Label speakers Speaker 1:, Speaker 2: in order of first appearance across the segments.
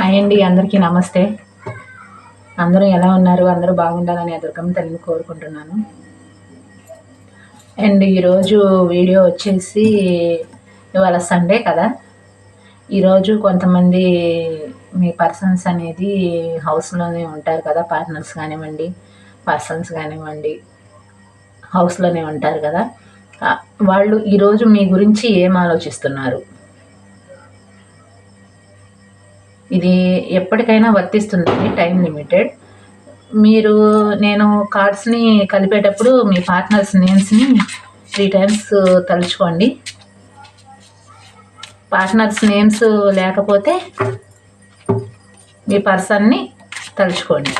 Speaker 1: Hi అండి అందరికీ నమస్తే. అందరూ ఎలా ఉన్నారు? అందరూ బాగుండాలని దుర్గమ్మ తల్లిని కోరుకుంటున్నాను. అండ్ ఈరోజు వీడియో వచ్చేసి ఇవాళ సండే కదా. ఈరోజు కొంతమంది మీ పర్సన్స్ అనేది హౌస్లోనే ఉంటారు కదా పార్ట్నర్స్ కానివ్వండి పర్సన్స్ కానివ్వండి హౌస్లోనే ఉంటారు కదా. వాళ్ళు ఈరోజు మీ గురించి ఏం ఆలోచిస్తున్నారు? ఇది ఎప్పటికైనా వర్తిస్తుందండి టైం లిమిటెడ్. మీరు నేను కార్డ్స్ని కలిపేటప్పుడు మీ పార్ట్నర్స్ నేమ్స్ని త్రీ టైమ్స్ తలుచుకోండి. పార్ట్నర్స్ నేమ్స్ లేకపోతే మీ పర్సన్ని తలుచుకోండి.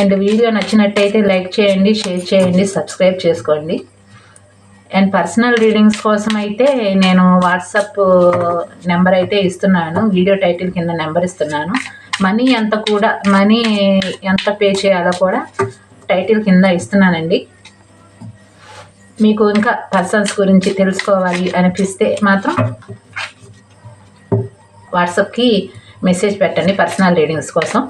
Speaker 1: అండ్ వీడియో నచ్చినట్టయితే లైక్ చేయండి షేర్ చేయండి సబ్స్క్రైబ్ చేసుకోండి. అండ్ పర్సనల్ రీడింగ్స్ కోసం అయితే నేను వాట్సాప్ నెంబర్ అయితే ఇస్తున్నాను. వీడియో టైటిల్ కింద నెంబర్ ఇస్తున్నాను. మనీ ఎంత కూడా మనీ ఎంత పే చేయాలో కూడా టైటిల్ కింద ఇస్తున్నానండి. మీకు ఇంకా పర్సన్స్ గురించి తెలుసుకోవాలి అనిపిస్తే మాత్రం వాట్సాప్కి మెసేజ్ పెట్టండి పర్సనల్ రీడింగ్స్ కోసం.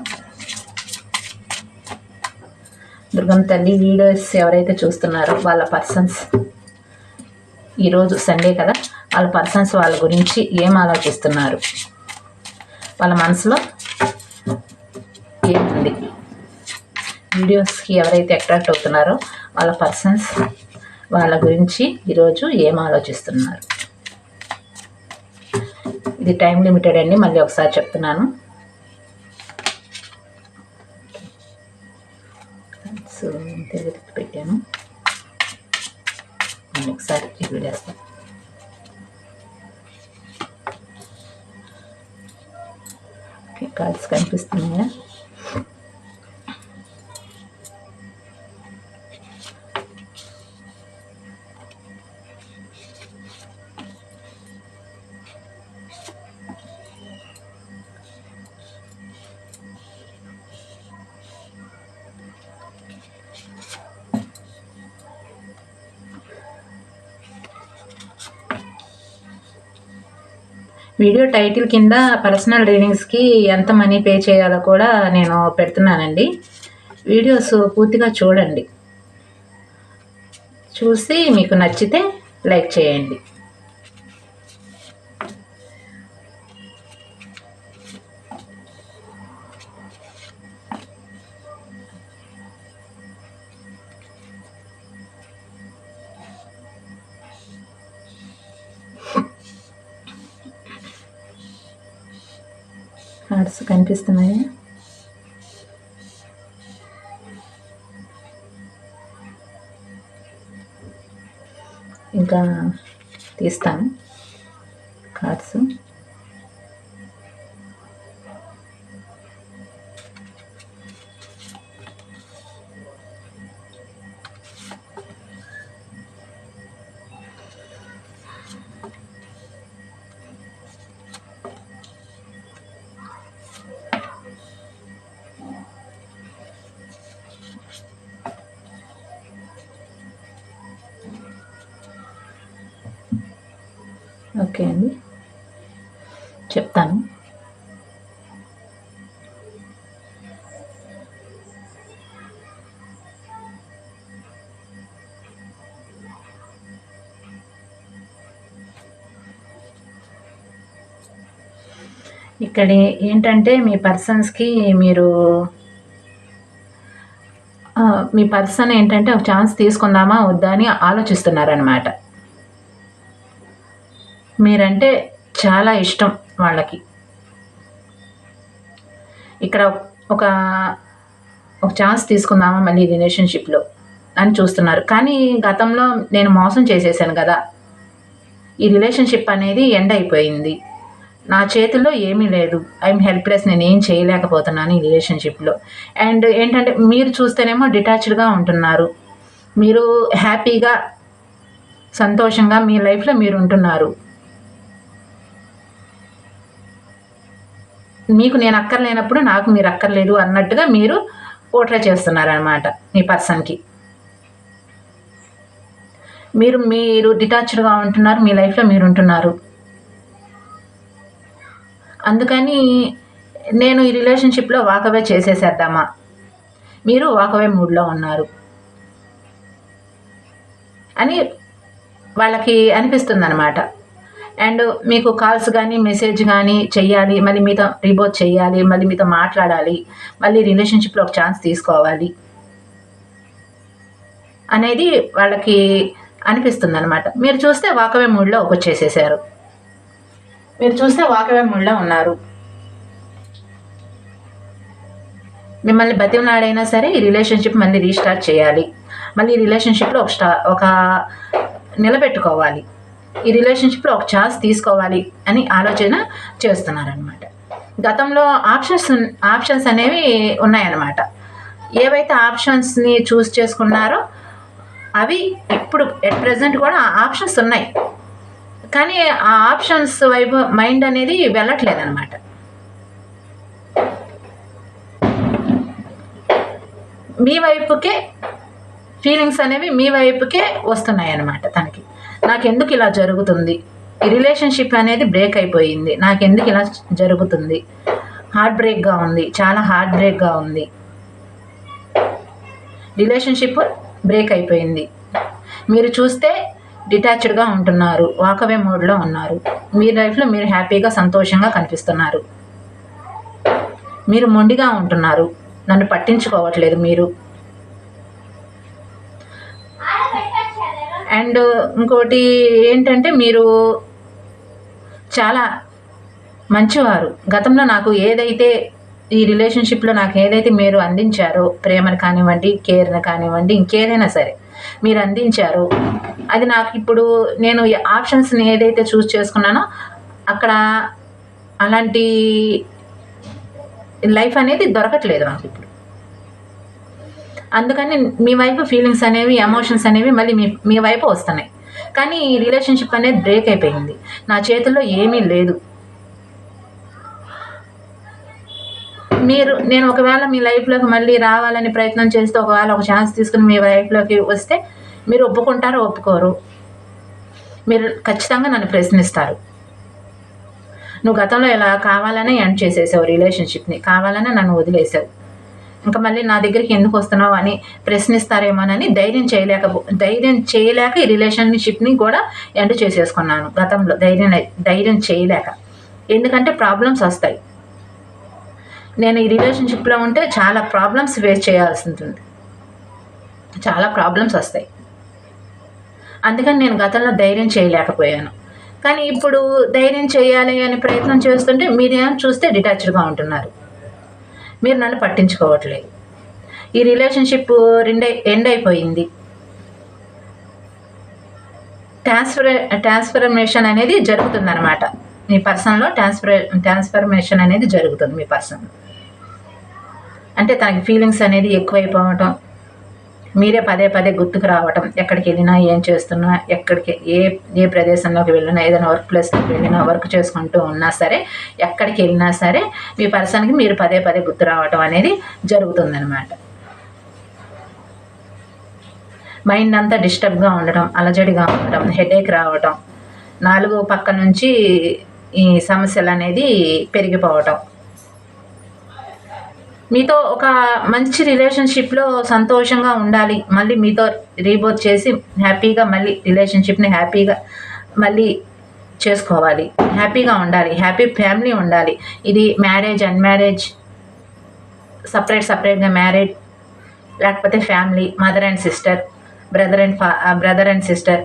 Speaker 1: దుర్గం తల్లి వీడియోస్ ఎవరైతే చూస్తున్నారో వాళ్ళ పర్సన్స్. ఈరోజు సండే కదా వాళ్ళ పర్సన్స్ వాళ్ళ గురించి ఏం ఆలోచిస్తున్నారు? వాళ్ళ మనసులో ఏముంది? వీడియోస్కి ఎవరైతే అట్రాక్ట్ అవుతున్నారో వాళ్ళ పర్సన్స్ వాళ్ళ గురించి ఈరోజు ఏం ఆలోచిస్తున్నారు? ఇది టైం లిమిటెడ్ అండి మళ్ళీ ఒకసారి చెప్తున్నాను. సో పెట్టాను. మళ్ళీ ఒకసారి రివ్యూ చేస్తాను ఓకే కార్డ్స్ కనిపిస్తున్నాయా వీడియో టైటిల్ కింద పర్సనల్ రీడింగ్స్కి ఎంత మనీ పే చేయాలో కూడా నేను పెడుతున్నానండి. వీడియోస్ పూర్తిగా చూడండి. చూసి మీకు నచ్చితే లైక్ చేయండి. కార్డ్స్ కనిపిస్తున్నాయి. ఇంకా తీస్తాను కార్డ్స్. ఓకే అండి. చెప్తాను. ఇక్కడ ఏంటంటే మీ పర్సన్స్కి మీరు మీ పర్సన్ ఏంటంటే ఒక ఛాన్స్ తీసుకుందామా వద్దా అని ఆలోచిస్తున్నారనమాట మీరంటే చాలా ఇష్టం వాళ్ళకి. ఇక్కడ ఒక ఒక ఛాన్స్ తీసుకుందామా మళ్ళీ రిలేషన్షిప్లో అని చూస్తున్నారు. కానీ గతంలో నేను మోసం చేసేసాను కదా. ఈ రిలేషన్షిప్ అనేది ఎండ్ అయిపోయింది. నా చేతుల్లో ఏమీ లేదు. ఐఎమ్ హెల్ప్లెస్ నేను ఏం చేయలేకపోతున్నాను ఈ రిలేషన్షిప్లో అండ్ ఏంటంటే మీరు చూస్తేనేమో డిటాచ్డ్గా ఉంటున్నారు. మీరు హ్యాపీగా సంతోషంగా మీ లైఫ్లో మీరు ఉంటున్నారు. మీకు నేను అక్కర్లేనప్పుడు నాకు మీరు అక్కర్లేదు అన్నట్టుగా మీరు పోట్రే చేస్తున్నారనమాట మీ పర్సన్కి మీరు మీరు డిటాచ్డ్గా ఉంటున్నారు మీ లైఫ్లో మీరు ఉంటున్నారు. అందుకని నేను ఈ రిలేషన్షిప్లో వాకవే చేసేసేద్దామా? మీరు వాకవే మూడ్లో ఉన్నారు. అని వాళ్ళకి అనిపిస్తుంది అనమాట అండ్ మీకు కాల్స్ కానీ మెసేజ్ కానీ చెయ్యాలి మళ్ళీ మీతో రీబోత్ చేయాలి మళ్ళీ మీతో మాట్లాడాలి మళ్ళీ రిలేషన్షిప్లో ఒక ఛాన్స్ తీసుకోవాలి అనేది వాళ్ళకి అనిపిస్తుంది అనమాట మీరు చూస్తే వాకవే మూడ్లో వచ్చేసేసారు. మీరు చూస్తే వాకవే మూడ్లో ఉన్నారు. మిమ్మల్ని బతిమలాడైనా సరే ఈ రిలేషన్షిప్ మళ్ళీ రీస్టార్ట్ చేయాలి. మళ్ళీ ఈ రిలేషన్షిప్లో ఒక స్టా ఒక నిలబెట్టుకోవాలి. ఈ రిలేషన్షిప్లో ఒక ఛాన్స్ తీసుకోవాలి అని ఆలోచన చేస్తున్నారనమాట గతంలో ఆప్షన్స్ ఆప్షన్స్ అనేవి ఉన్నాయన్నమాట. ఏవైతే ఆప్షన్స్ని చూస్ చేసుకున్నారో అవి ఇప్పుడు ఎట్ ప్రజెంట్ కూడా ఆప్షన్స్ ఉన్నాయి. కానీ ఆ ఆప్షన్స్ వైపు మైండ్ అనేది వెళ్ళట్లేదన్నమాట. మీ వైపుకే ఫీలింగ్స్ అనేవి మీ వైపుకే వస్తున్నాయి అన్నమాట తనకి. నాకెందుకు ఇలా జరుగుతుంది? ఈ రిలేషన్షిప్ అనేది బ్రేక్ అయిపోయింది. నాకెందుకు ఇలా జరుగుతుంది? హార్ట్ బ్రేక్గా ఉంది. చాలా హార్ట్ బ్రేక్గా ఉంది. రిలేషన్షిప్ బ్రేక్ అయిపోయింది. మీరు చూస్తే డిటాచ్డ్గా ఉంటున్నారు. వాకవే మోడ్లో ఉన్నారు. మీ లైఫ్లో మీరు హ్యాపీగా సంతోషంగా కనిపిస్తున్నారు. మీరు మొండిగా ఉంటున్నారు. నన్ను పట్టించుకోవట్లేదు మీరు. అండ్ ఇంకోటి ఏంటంటే మీరు చాలా మంచివారు. గతంలో నాకు ఏదైతే ఈ రిలేషన్షిప్లో నాకు ఏదైతే మీరు అందించారో ప్రేమను కానివ్వండి కేర్ని కానివ్వండి ఇంకేదైనా సరే మీరు అందించారు అది నాకు ఇప్పుడు నేను ఆప్షన్స్ని ఏదైతే చూస్ చేసుకున్నానో అక్కడ అలాంటి లైఫ్ అనేది దొరకట్లేదు నాకు ఇప్పుడు. అందుకని మీ వైపు ఫీలింగ్స్ అనేవి ఎమోషన్స్ అనేవి మళ్ళీ మీ మీ వైపు వస్తున్నాయి. కానీ ఈ రిలేషన్షిప్ అనేది బ్రేక్ అయిపోయింది. నా చేతుల్లో ఏమీ లేదు. మీరు నేను ఒకవేళ మీ లైఫ్లోకి మళ్ళీ రావాలని ప్రయత్నం చేస్తే ఒకవేళ ఒక ఛాన్స్ తీసుకుని మీ లైఫ్లోకి వస్తే మీరు ఒప్పుకుంటారో ఒప్పుకోరు. మీరు ఖచ్చితంగా నన్ను ప్రశ్నిస్తారు. నువ్వు గతంలో ఇలా కావాలనే ఎండ్ చేసేసావు రిలేషన్షిప్ని కావాలనే నన్ను వదిలేసావు. ఇంకా మళ్ళీ నా దగ్గరికి ఎందుకు వస్తున్నావు అని ప్రశ్నిస్తారేమోనని ధైర్యం చేయలేక ధైర్యం చేయలేక ఈ రిలేషన్షిప్ని కూడా ఎండ్ చేసేసుకున్నాను గతంలో. ధైర్యం ధైర్యం చేయలేక. ఎందుకంటే ప్రాబ్లమ్స్ వస్తాయి. నేను ఈ రిలేషన్షిప్లో ఉంటే చాలా ప్రాబ్లమ్స్ ఫేస్ చేయాల్సి ఉంటుంది. చాలా ప్రాబ్లమ్స్ వస్తాయి. అందుకని నేను గతంలో ధైర్యం చేయలేకపోయాను. కానీ ఇప్పుడు ధైర్యం చేయాలి అని ప్రయత్నం చేస్తుంటే మీరేం చూస్తే డిటాచ్డ్గా ఉంటున్నారు. మీరు నన్ను పట్టించుకోవట్లేదు. ఈ రిలేషన్షిప్ రెండై ఎండ్ అయిపోయింది. ట్రాన్స్ఫర్ ట్రాన్స్ఫర్మేషన్ అనేది జరుగుతుంది అనమాట మీ పర్సన్లో ట్రాన్స్ఫర్ ట్రాన్స్ఫర్మేషన్ అనేది జరుగుతుంది మీ పర్సన్ అంటే తనకి ఫీలింగ్స్ అనేది ఎక్కువైపోవటం మీరే పదే పదే గుర్తుకు రావటం ఎక్కడికి వెళ్ళినా ఏం చేస్తున్నా ఎక్కడికి ఏ ఏ ప్రదేశంలోకి వెళ్ళినా ఏదైనా వర్క్ ప్లేస్లోకి వెళ్ళినా వర్క్ చేసుకుంటూ ఉన్నా సరే ఎక్కడికి వెళ్ళినా సరే మీ పర్సన్కి మీరు పదే పదే గుర్తు రావటం అనేది జరుగుతుందనమాట మైండ్ అంతా డిస్టర్బ్గా ఉండటం అలజడిగా ఉండటం హెడేక్ రావటం నాలుగు పక్క నుంచి ఈ సమస్యలు అనేది పెరిగిపోవటం. మీతో ఒక మంచి రిలేషన్షిప్లో సంతోషంగా ఉండాలి. మళ్ళీ మీతో రీబోత్ చేసి హ్యాపీగా మళ్ళీ రిలేషన్షిప్ని హ్యాపీగా మళ్ళీ చేసుకోవాలి. హ్యాపీగా ఉండాలి. హ్యాపీ ఫ్యామిలీ ఉండాలి. ఇది మ్యారేజ్ అన్మ్యారేజ్ సపరేట్ సపరేట్గా మ్యారేజ్ లేకపోతే family mother and sister brother and ఫా brother and sister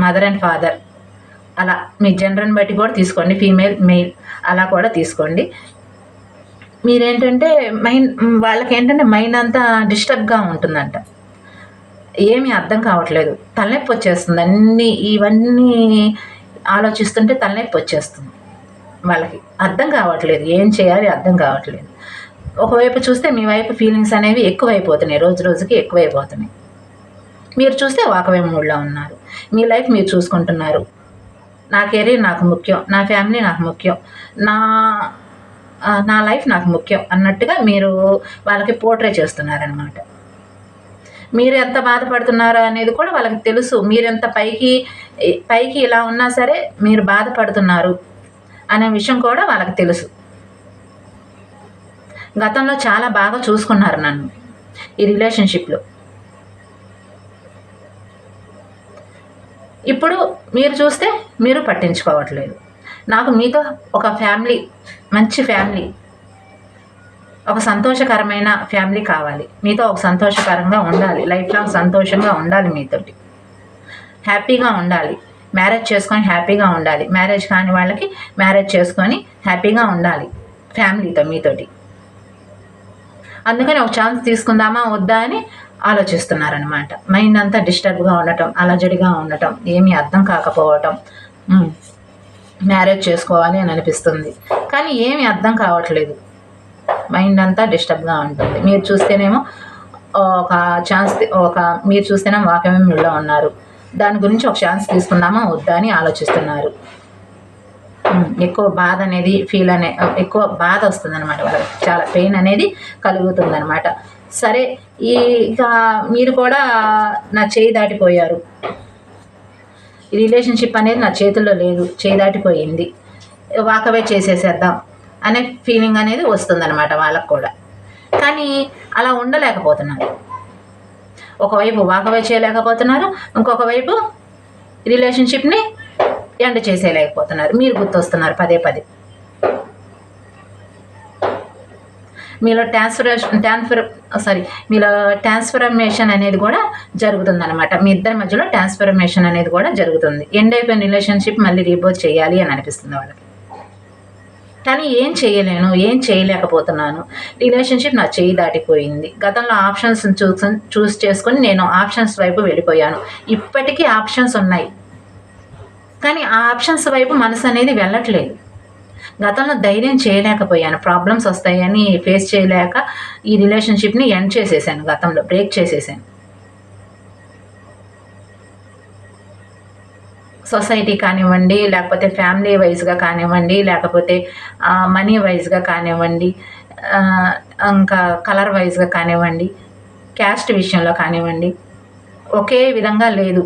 Speaker 1: mother and father. అలా మీ జనరల్ని బట్టి కూడా తీసుకోండి. ఫీమేల్ మెయిల్ అలా కూడా తీసుకోండి. మీరేంటంటే మైండ్ వాళ్ళకి ఏంటంటే మైండ్ అంతా డిస్టర్బ్గా ఉంటుందంట. ఏమీ అర్థం కావట్లేదు. తలనొప్పి వచ్చేస్తుంది. అన్నీ ఇవన్నీ ఆలోచిస్తుంటే తలనొప్పి వచ్చేస్తుంది వాళ్ళకి. అర్థం కావట్లేదు. ఏం చేయాలి అర్థం కావట్లేదు. ఒకవైపు చూస్తే మీ వైపు ఫీలింగ్స్ అనేవి ఎక్కువైపోతున్నాయి. రోజు రోజుకి ఎక్కువైపోతున్నాయి. మీరు చూస్తే వాకవే మూడ్లో ఉన్నారు. మీ లైఫ్ మీరు చూసుకుంటున్నారు. నా కెరీర్ నాకు ముఖ్యం. నా ఫ్యామిలీ నాకు ముఖ్యం. నా నా లైఫ్ నాకు ముఖ్యం అన్నట్టుగా మీరు వాళ్ళకి పోర్ట్రే చేస్తున్నారనమాట మీరు ఎంత బాధపడుతున్నారో అనేది కూడా వాళ్ళకి తెలుసు. మీరు ఎంత పైకి పైకి ఇలా ఉన్నా సరే మీరు బాధపడుతున్నారు అనే విషయం కూడా వాళ్ళకి తెలుసు. గతంలో చాలా బాగా చూసుకున్నారు నన్ను ఈ రిలేషన్షిప్లో. ఇప్పుడు మీరు చూస్తే మీరు పట్టించుకోవట్లేదు. నాకు మీతో ఒక ఫ్యామిలీ మంచి ఫ్యామిలీ ఒక సంతోషకరమైన ఫ్యామిలీ కావాలి. మీతో ఒక సంతోషకరంగా ఉండాలి. లైఫ్ లాంగ్ సంతోషంగా ఉండాలి మీతోటి. హ్యాపీగా ఉండాలి. మ్యారేజ్ చేసుకొని హ్యాపీగా ఉండాలి. మ్యారేజ్ కాని వాళ్ళకి మ్యారేజ్ చేసుకొని హ్యాపీగా ఉండాలి. ఫ్యామిలీతో మీతోటి. అందుకని ఒక ఛాన్స్ తీసుకుందామా వద్దా అని ఆలోచిస్తున్నారనమాట మైండ్ అంతా డిస్టర్బ్గా ఉండటం అలజడిగా ఉండటం ఏమీ అర్థం కాకపోవటం. మ్యారేజ్ చేసుకోవాలి అని అనిపిస్తుంది. కానీ ఏమి అర్థం కావట్లేదు. మైండ్ అంతా డిస్టర్బ్గా ఉంటుంది. మీరు చూస్తేనేమో ఒక ఛాన్స్ ఒక మీరు చూస్తేనే వాక్యమేమిలో ఉన్నారు. దాని గురించి ఒక ఛాన్స్ తీసుకుందామా వద్దా అని ఆలోచిస్తున్నారు. ఎక్కువ బాధ అనేది ఫీల్ అనే ఎక్కువ బాధ వస్తుంది అనమాట వాళ్ళకి. చాలా పెయిన్ అనేది కలుగుతుంది అనమాట సరే ఈ ఇక మీరు కూడా నా చేయి దాటిపోయారు. ఈ రిలేషన్షిప్ అనేది నా చేతుల్లో లేదు చేదాటిపోయింది. వాకవే చేసేసేద్దాం అనే ఫీలింగ్ అనేది వస్తుందన్నమాట వాళ్ళకు కూడా. కానీ అలా ఉండలేకపోతున్నారు. ఒకవైపు వాకవే చేయలేకపోతున్నారు ఇంకొక వైపు రిలేషన్షిప్ని ఎండ్ చేసేయలేకపోతున్నారు. మీరు గుర్తొస్తున్నారు పదే పదే. మీలో ట్రాన్స్ఫరేషన్ ట్రాన్స్ఫర్ సారీ మీలో ట్రాన్స్ఫర్మేషన్ అనేది కూడా జరుగుతుంది అనమాట మీ ఇద్దరి మధ్యలో ట్రాన్స్ఫర్మేషన్ అనేది కూడా జరుగుతుంది. ఎండ్ అయిపోయిన రిలేషన్షిప్ మళ్ళీ రీబోర్ చేయాలి అని అనిపిస్తుంది వాళ్ళకి. కానీ ఏం చేయలేను ఏం చేయలేకపోతున్నాను. రిలేషన్షిప్ నా చేయి దాటిపోయింది. గతంలో ఆప్షన్స్ చూస్ చూస్ చేసుకొని నేను ఆప్షన్స్ వైపు వెళ్ళిపోయాను. ఇప్పటికీ ఆప్షన్స్ ఉన్నాయి. కానీ ఆ ఆప్షన్స్ వైపు మనసు అనేది వెళ్ళట్లేదు. గతంలో ధైర్యం చేయలేకపోయాను. ప్రాబ్లమ్స్ వస్తాయని ఫేస్ చేయలేక ఈ రిలేషన్షిప్ని ఎండ్ చేసేసాను గతంలో బ్రేక్ చేసేసాను. సొసైటీ కానివ్వండి లేకపోతే ఫ్యామిలీ వైజ్గా కానివ్వండి లేకపోతే మనీ వైజ్గా కానివ్వండి ఇంకా కలర్ వైజ్గా కానివ్వండి క్యాస్ట్ విషయంలో కానివ్వండి ఒకే విధంగా లేదు.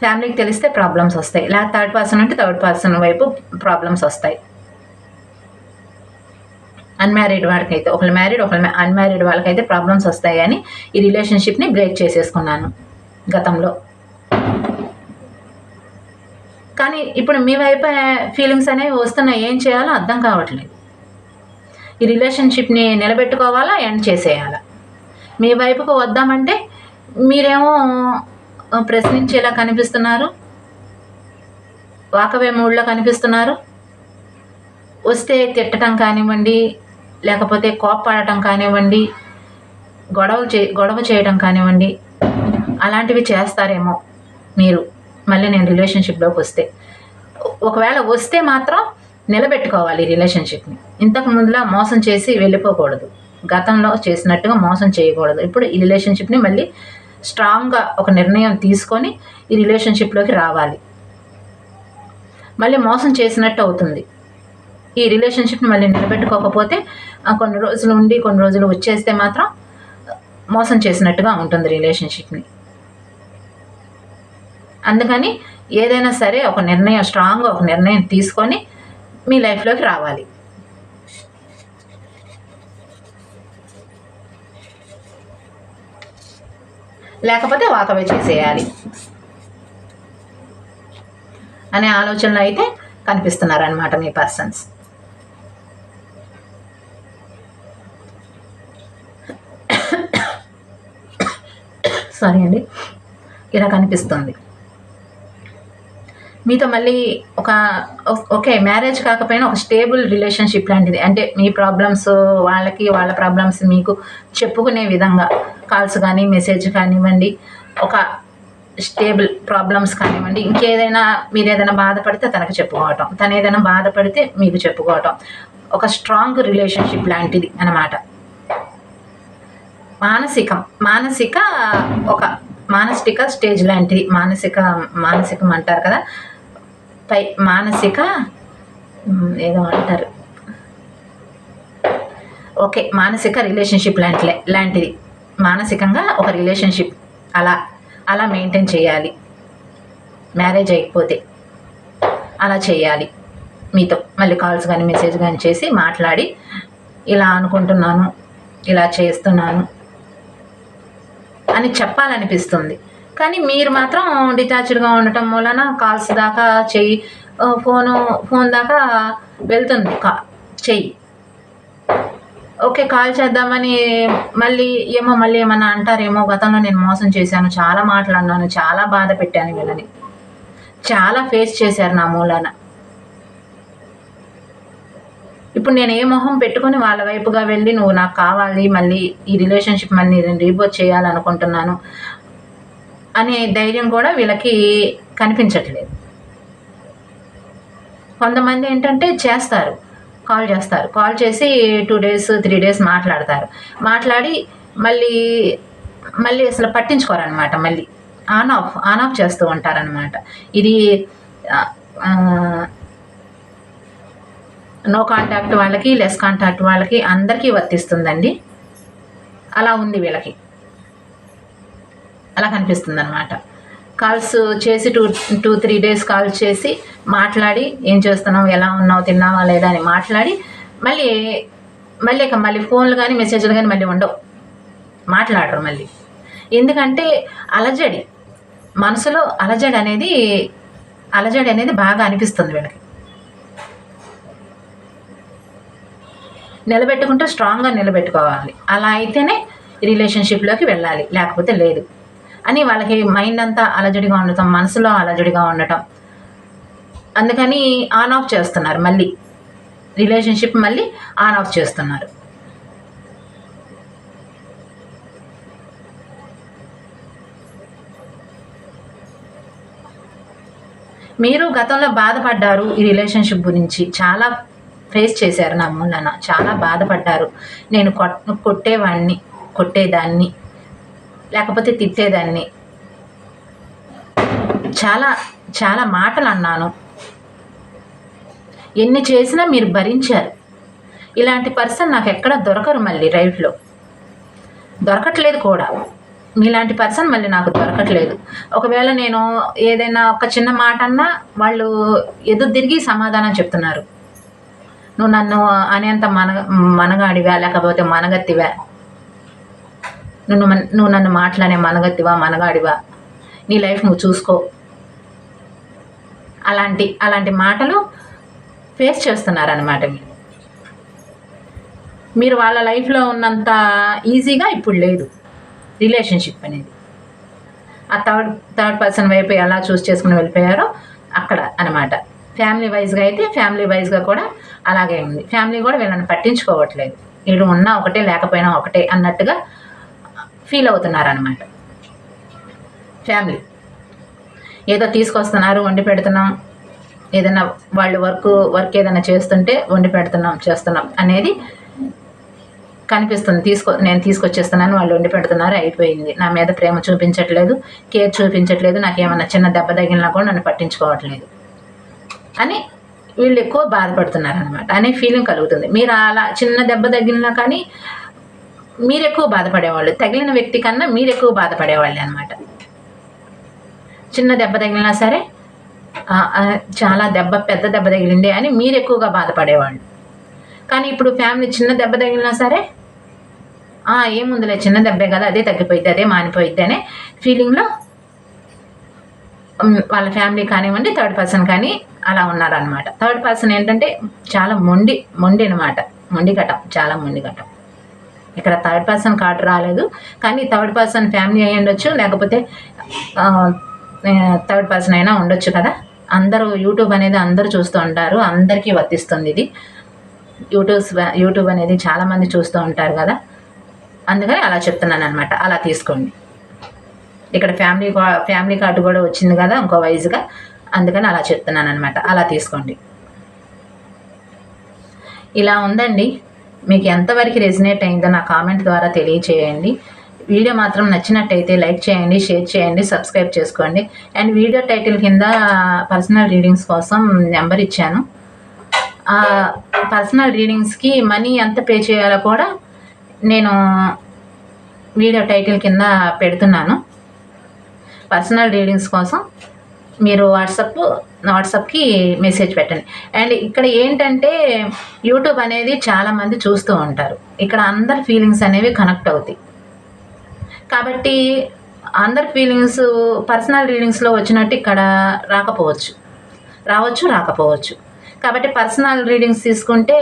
Speaker 1: ఫ్యామిలీకి తెలిస్తే ప్రాబ్లమ్స్ వస్తాయి. లేదా థర్డ్ పర్సన్ అంటే థర్డ్ పర్సన్ వైపు ప్రాబ్లమ్స్ వస్తాయి. అన్మ్యారీడ్ వాళ్ళకైతే ఒకళ్ళు మ్యారీడ్ ఒకళ్ళు అన్మ్యారీడ్ వాళ్ళకైతే ప్రాబ్లమ్స్ వస్తాయి అని ఈ రిలేషన్షిప్ని బ్రేక్ చేసేసుకున్నాను గతంలో. కానీ ఇప్పుడు మీ వైపు ఫీలింగ్స్ అనేవి వస్తున్నాయి. ఏం చేయాలో అర్థం కావట్లేదు. ఈ రిలేషన్షిప్ని నిలబెట్టుకోవాలా? ఎండ్ చేసేయాలా? మీ వైపుకు వద్దామంటే మీరేమో ప్రశ్నించేలా కనిపిస్తున్నారు? వాకవే మూడ్లో కనిపిస్తున్నారు? వస్తే తిట్టడం కానివ్వండి లేకపోతే కోప్పడటం కానివ్వండి గొడవలు చే గొడవ చేయడం కానివ్వండి అలాంటివి చేస్తారేమో మీరు. మళ్ళీ నేను రిలేషన్షిప్లోకి వస్తే. ఒకవేళ వస్తే మాత్రం నిలబెట్టుకోవాలి రిలేషన్షిప్ని. ఇంతకు ముందులా మోసం చేసి వెళ్ళిపోకూడదు. గతంలో చేసినట్టుగా మోసం చేయకూడదు. ఇప్పుడు ఈ రిలేషన్షిప్ని మళ్ళీ స్ట్రాంగ్గా ఒక నిర్ణయం తీసుకొని ఈ రిలేషన్షిప్లోకి రావాలి. మళ్ళీ మోసం చేసినట్టు అవుతుంది. ఈ రిలేషన్షిప్ని మళ్ళీ నిలబెట్టుకోకపోతే కొన్ని రోజులు ఉండి కొన్ని రోజులు వచ్చేస్తే మాత్రం మోసం చేసినట్టుగా ఉంటుంది రిలేషన్షిప్ని అందుకని ఏదైనా సరే ఒక నిర్ణయం స్ట్రాంగ్గా ఒక నిర్ణయం తీసుకొని మీ లైఫ్లోకి రావాలి. లేకపోతే వాకవే చేసేయాలి. అనే ఆలోచనలు అయితే కనిపిస్తున్నారనమాట మీ పర్సన్స్ సారీ అండి. ఇలా కనిపిస్తుంది. మీతో మళ్ళీ ఒక ఓకే మ్యారేజ్ కాకపోయినా ఒక స్టేబుల్ రిలేషన్షిప్ లాంటిది. అంటే మీ ప్రాబ్లమ్స్ వాళ్ళకి వాళ్ళ ప్రాబ్లమ్స్ మీకు చెప్పుకునే విధంగా కాల్స్ కానీ మెసేజ్ కానివ్వండి ఒక స్టేబుల్ ప్రాబ్లమ్స్ కానివ్వండి ఇంకేదైనా మీరు ఏదైనా బాధపడితే తనకు చెప్పుకోవటం. తను ఏదైనా బాధపడితే మీకు చెప్పుకోవటం. ఒక స్ట్రాంగ్ రిలేషన్షిప్ లాంటిది అన్నమాట. మానసికం. మానసిక ఒక మానసిక స్టేజ్ లాంటిది. మానసిక మానసికం అంటారు కదా? పై మానసిక ఏదో అంటారు. ఓకే మానసిక రిలేషన్షిప్ లాంటి లాంటిది. మానసికంగా ఒక రిలేషన్షిప్ అలా అలా మెయింటైన్ చేయాలి. మ్యారేజ్ అయిపోతే అలా చేయాలి. మీతో మళ్ళీ కాల్స్ కానీ మెసేజ్ కానీ చేసి మాట్లాడి ఇలా అనుకుంటున్నాను ఇలా చేస్తున్నాను అని చెప్పాలనిపిస్తుంది. కానీ మీరు మాత్రం డిటాచ్డ్గా ఉండటం వలన కాల్స్ దాకా చెయ్యి. ఫోను ఫోన్ దాకా వెళ్తుంది. కా చెయ్యి. ఓకే కాల్ చేద్దామని మళ్ళీ ఏమో మళ్ళీ ఏమన్నా అంటారేమో గతంలో నేను మోసం చేశాను చాలా మాట్లాడినాను చాలా బాధ పెట్టాను వీళ్ళని. చాలా ఫేస్ చేశారు నా మూలాన. ఇప్పుడు నేను ఏ మొహం పెట్టుకొని వాళ్ళ వైపుగా వెళ్ళి నువ్వు నాకు కావాలి మళ్ళీ ఈ రిలేషన్షిప్ మళ్ళీ నేను రీబోర్ చేయాలనుకుంటున్నాను అనే ధైర్యం కూడా వీళ్ళకి కనిపించట్లేదు. కొంతమంది ఏంటంటే చేస్తారు కాల్ చేస్తారు. కాల్ చేసి టూ డేస్ త్రీ డేస్ మాట్లాడతారు. మాట్లాడి మళ్ళీ మళ్ళీ అసలు పట్టించుకోరనమాట. మళ్ళీ ఆన్ ఆఫ్ ఆన్ ఆఫ్ చేస్తూ ఉంటారనమాట. ఇది నో కాంటాక్ట్ వాళ్ళకి లెస్ కాంటాక్ట్ వాళ్ళకి అందరికీ వర్తిస్తుందండి. అలా ఉంది వీళ్ళకి. అలా కనిపిస్తుంది అనమాట కాల్స్ చేసి two two three days call చేసి మాట్లాడి ఏం చేస్తున్నావు ఎలా ఉన్నావు తిన్నావా లేదా అని మాట్లాడి మళ్ళీ మళ్ళీ ఇక మళ్ళీ ఫోన్లు కానీ మెసేజ్లు కానీ మళ్ళీ ఉండవు. మాట్లాడరు మళ్ళీ. ఎందుకంటే అలజడి మనసులో అలజడి అనేది అలజడి అనేది బాగా అనిపిస్తుంది వీళ్ళకి. నిలబెట్టుకుంటే స్ట్రాంగ్గా నిలబెట్టుకోవాలి. అలా అయితేనే రిలేషన్షిప్లోకి వెళ్ళాలి. లేకపోతే లేదు. అని వాళ్ళకి మైండ్ అంతా అలజడిగా ఉండటం మనసులో అలజడిగా ఉండటం. అందుకని ఆన్ ఆఫ్ చేస్తున్నారు మళ్ళీ. రిలేషన్షిప్ మళ్ళీ ఆన్ ఆఫ్ చేస్తున్నారు. మీరు గతంలో బాధపడ్డారు ఈ రిలేషన్షిప్ గురించి. చాలా ఫేస్ చేశారు నా మూలన చాలా బాధపడ్డారు. నేను కొట్ కొట్టేవాడిని కొట్టేదాన్ని. లేకపోతే తిట్టేదాన్ని. చాలా చాలా మాటలు అన్నాను. ఎన్ని చేసినా మీరు భరించారు. ఇలాంటి పర్సన్ నాకు ఎక్కడ దొరకరు మళ్ళీ రైట్లో దొరకట్లేదు కూడా. మీలాంటి పర్సన్ మళ్ళీ నాకు దొరకట్లేదు. ఒకవేళ నేను ఏదైనా ఒక చిన్న మాట అన్నా వాళ్ళు ఎదురు తిరిగి సమాధానం చెప్తున్నారు. నువ్వు నన్ను అనేంత మన మనగాడివా లేకపోతే మనగత్తివా? నువ్వు నువ్వు నన్ను మాట్లాడే మనగత్తివా మనగాడివా? నీ లైఫ్ నువ్వు చూసుకో. అలాంటి అలాంటి మాటలు ఫేస్ చేస్తున్నారనమాట మీరు మీరు వాళ్ళ లైఫ్లో ఉన్నంత ఈజీగా ఇప్పుడు లేదు. రిలేషన్షిప్ అనేది. ఆ థర్డ్ థర్డ్ పర్సన్ వైపు ఎలా చూస్ చేసుకుని వెళ్ళిపోయారో అక్కడ అనమాట ఫ్యామిలీ వైజ్గా అయితే ఫ్యామిలీ వైజ్గా కూడా అలాగే ఉంది. ఫ్యామిలీ కూడా వీళ్ళని పట్టించుకోవట్లేదు. వీళ్ళు ఉన్నా ఒకటే లేకపోయినా ఒకటే అన్నట్టుగా ఫీల్ అవుతున్నారు అనమాట ఫ్యామిలీ. ఏదో తీసుకొస్తున్నారు వండి పెడుతున్నాం. ఏదైనా వాళ్ళు వర్క్ వర్క్ ఏదైనా చేస్తుంటే వండి పెడుతున్నాం చేస్తున్నాం అనేది కనిపిస్తుంది. తీసుకో నేను తీసుకొచ్చేస్తున్నాను వాళ్ళు వండి పెడుతున్నారు అయిపోయింది. నా మీద ప్రేమ చూపించట్లేదు కేర్ చూపించట్లేదు నాకు ఏమైనా చిన్న దెబ్బ తగిలినా కూడా నన్ను పట్టించుకోవట్లేదు అని వీళ్ళు ఎక్కువ బాధపడుతున్నారు అనమాట అనే ఫీలింగ్ కలుగుతుంది. మీరు అలా చిన్న దెబ్బ తగిలినా కానీ మీరు ఎక్కువ బాధపడేవాళ్ళు. తగిలిన వ్యక్తి కన్నా మీరు ఎక్కువ బాధపడేవాళ్ళు అనమాట చిన్న దెబ్బ తగిలినా సరే చాలా దెబ్బ పెద్ద దెబ్బ తగిలింది అని మీరు ఎక్కువగా బాధపడేవాళ్ళు. కానీ ఇప్పుడు ఫ్యామిలీ చిన్న దెబ్బ తగిలినా సరే ఏముందిలే చిన్న దెబ్బే కదా అదే తగ్గిపోయింది అదే మానిపోయింది అనే ఫీలింగ్లో వాళ్ళ ఫ్యామిలీ కానివ్వండి థర్డ్ పర్సన్ కానీ అలా ఉన్నారనమాట థర్డ్ పర్సన్ ఏంటంటే చాలా మొండి మొండి అనమాట మొండి ఘటం చాలా మొండి ఘటం. ఇక్కడ థర్డ్ పర్సన్ కార్డు రాలేదు. కానీ థర్డ్ పర్సన్ ఫ్యామిలీ అయి ఉండొచ్చు లేకపోతే థర్డ్ పర్సన్ అయినా ఉండొచ్చు కదా. అందరూ యూట్యూబ్ అనేది అందరూ చూస్తూ ఉంటారు అందరికీ వర్తిస్తుంది ఇది. యూట్యూబ్స్ యూట్యూబ్ అనేది చాలామంది చూస్తూ ఉంటారు కదా. అందుకని అలా చెప్తున్నాను అనమాట అలా తీసుకోండి. ఇక్కడ ఫ్యామిలీ కా- ఫ్యామిలీ కార్డు కూడా వచ్చింది కదా ఇంకో వైజ్గా అందుకని అలా చెప్తున్నాను అనమాట అలా తీసుకోండి. ఇలా ఉందండి. మీకు ఎంతవరకు రెజినేట్ అయిందో నా కామెంట్ ద్వారా తెలియచేయండి. వీడియో మాత్రం నచ్చినట్టయితే లైక్ చేయండి షేర్ చేయండి సబ్స్క్రైబ్ చేసుకోండి. అండ్ వీడియో టైటిల్ కింద పర్సనల్ రీడింగ్స్ కోసం నెంబర్ ఇచ్చాను. ఆ పర్సనల్ రీడింగ్స్కి మనీ ఎంత పే చేయాలో కూడా నేను వీడియో టైటిల్ కింద పెడుతున్నాను. పర్సనల్ రీడింగ్స్ కోసం మీరు వాట్సప్ వాట్సాప్కి మెసేజ్ పెట్టండి. అండ్ ఇక్కడ ఏంటంటే యూట్యూబ్ అనేది చాలామంది చూస్తూ ఉంటారు. ఇక్కడ అందరి ఫీలింగ్స్ అనేవి కనెక్ట్ అవుతాయి. కాబట్టి అందరి ఫీలింగ్స్ పర్సనల్ రీడింగ్స్లో వచ్చినట్టు ఇక్కడ రాకపోవచ్చు. రావచ్చు రాకపోవచ్చు. కాబట్టి పర్సనల్ రీడింగ్స్ తీసుకుంటే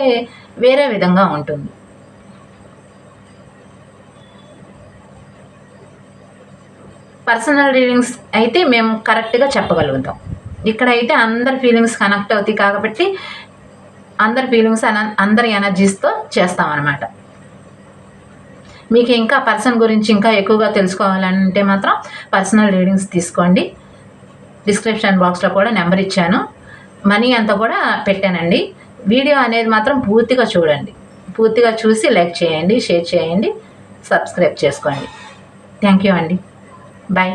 Speaker 1: వేరే విధంగా ఉంటుంది. పర్సనల్ రీడింగ్స్ అయితే మేము కరెక్ట్గా చెప్పగలుగుతాం. ఇక్కడైతే అందరి ఫీలింగ్స్ కనెక్ట్ అవుతాయి కాబట్టి అందరి ఫీలింగ్స్ అన అందరి ఎనర్జీస్తో చేస్తామన్నమాట. మీకు ఇంకా పర్సన్ గురించి ఇంకా ఎక్కువగా తెలుసుకోవాలంటే మాత్రం పర్సనల్ రీడింగ్స్ తీసుకోండి. డిస్క్రిప్షన్ బాక్స్లో కూడా నెంబర్ ఇచ్చాను. మనీ అంతా కూడా పెట్టానండి. వీడియో అనేది మాత్రం పూర్తిగా చూడండి. పూర్తిగా చూసి లైక్ చేయండి షేర్ చేయండి సబ్స్క్రైబ్ చేసుకోండి. థ్యాంక్ యూ అండి. బాయ్